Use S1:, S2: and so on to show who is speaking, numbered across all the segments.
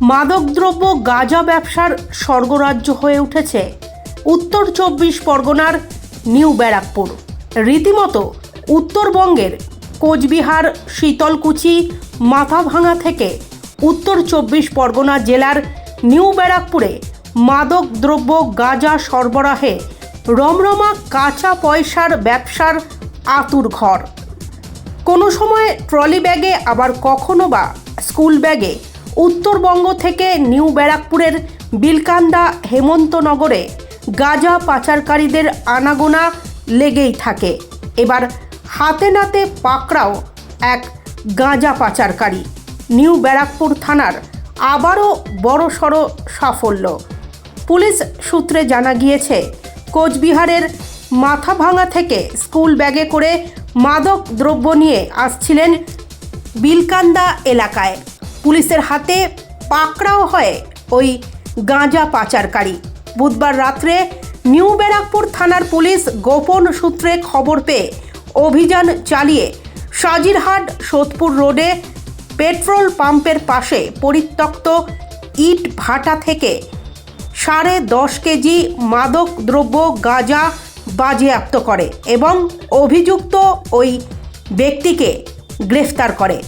S1: মাদকদ্রব্য গাঁজা ব্যবসার স্বর্গরাজ্য হয়ে উঠেছে। উত্তর চব্বিশ পরগনার নিউ ব্যারাকপুর। রীতিমতো উত্তরবঙ্গের কোচবিহার, শীতলকুচি মাথাভাঙা থেকে উত্তর চব্বিশ পরগনা জেলার নিউ ব্যারাকপুরে মাদক দ্রব্য গাঁজা সরবরাহে রমরমা কাঁচা পয়সার ব্যবসার আতুর ঘর। কোনো সময় ট্রলি ব্যাগে, আবার কখনো বা স্কুল ব্যাগে উত্তরবঙ্গ থেকে নিউ ব্যারাকপুরের বিলকান্দা হেমন্তনগরে গাঁজা পাচারকারীদের আনাগোনা লেগেই থাকে। এবার হাতে নাতে পাকড়াও এক গাঁজা পাচারকারী। নিউ ব্যারাকপুর থানার আবারও বড়সড় সাফল্য। পুলিশ সূত্রে জানা গিয়েছে, কোচবিহারের মাথাভাঙা থেকে স্কুল ব্যাগে করে মাদক দ্রব্য নিয়ে আসছিলেন বিলকান্দা এলাকায়। পুলিশের হাতে পাকড়াও হয় ওই গাঁজা পাচারকারী। বুধবার রাত্রে নিউ ব্যারাকপুর থানার পুলিশ গোপন সূত্রে খবর পেয়ে অভিযান চালিয়ে সাজিরহাট সোদপুর রোডে পেট্রোল পাম্পের পাশে পরিত্যক্ত ইট ভাটা থেকে সাড়ে দশ কেজি মাদক দ্রব্য গাঁজা বাজেয়াপ্ত করে এবং অভিযুক্ত ওই ব্যক্তিকে গ্রেফতার করে।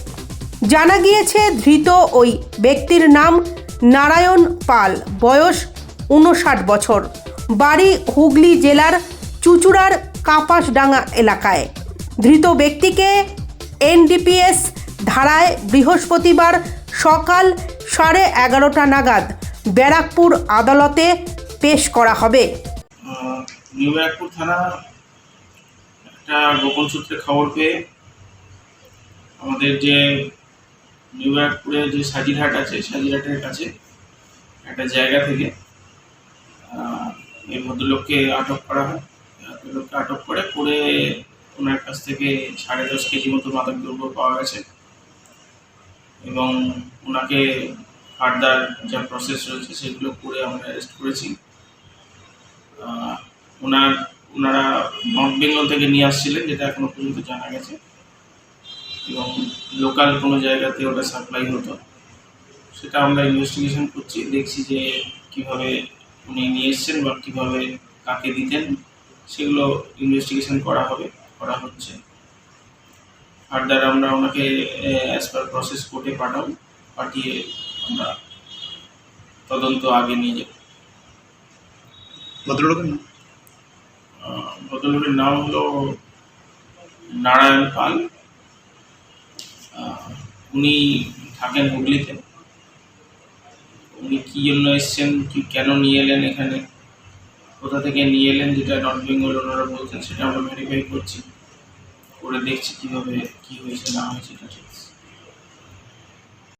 S1: জানা গিয়েছে, ধৃত ওই ব্যক্তির নাম নারায়ণ পাল, বয়স উনষাট বছর। বাড়ি হুগলি জেলার চুচুড়ার কাপাসডাঙ্গা এলাকায়। ধৃত ব্যক্তিকে এনডিপিএস ধারায় বৃহস্পতিবার সকাল সাড়ে এগারোটা নাগাদ ব্যারাকপুর আদালতে পেশ করা হবে।
S2: নিউ ব্যারাকপুর থানা একটা গোপন সূত্রে খবর পেয়ে আমাদের যে নিউ ব্যারাকপুরে যে সাজিরহাট আছে, সাজিরহাটের কাছে, একটা জায়গা থেকে এই ভদ্রলোককে আটক করা হয়। ভদ্রলোককে আটক করে করে ওনার কাছ থেকে সাড়ে দশ কেজি মতো মাদক দ্রব্য পাওয়া গেছে। এবং ওনাকে ফার্দার যা প্রসেস রয়েছে, সেগুলো করে আমরা অ্যারেস্ট করেছি। ওনার, ওনারা নর্থ বেঙ্গল থেকে নিয়ে আসছিলেন, যেটা এখনও পর্যন্ত জানা গেছে। এবং লোকাল কোনো জায়গাতে ওটা সাপ্লাই হতো। সেটা আমরা ইনভেস্টিগেশন করছি দেখছি যে কীভাবে উনি নিয়ে এসছেন বা কীভাবে কাকে দিতেন সেগুলো ইনভেস্টিগেশন করা হবে করা হচ্ছে। ফার্দার আমরা ওনাকে অ্যাজ পার প্রসেস কোর্টে পাঠাবো পাঠিয়ে আমরা তদন্ত আগে নিয়ে যাব।
S3: ভদ্রলোকের নাম?
S2: ভদ্রলোকের নাম হলো নারায়ণ পাল। উনি থাকেন হুগলিতে। উনি কী জন্য এসছেন, কি কেন নিয়ে এলেন এখানে? কোথা থেকে নিয়ে এলেন যেটা নর্থ বেঙ্গল ওনারা বলছেন সেটা আমরা ভেরিফাই করছি। করে দেখছি কীভাবে কী হয়েছে, না হয়েছে, এটা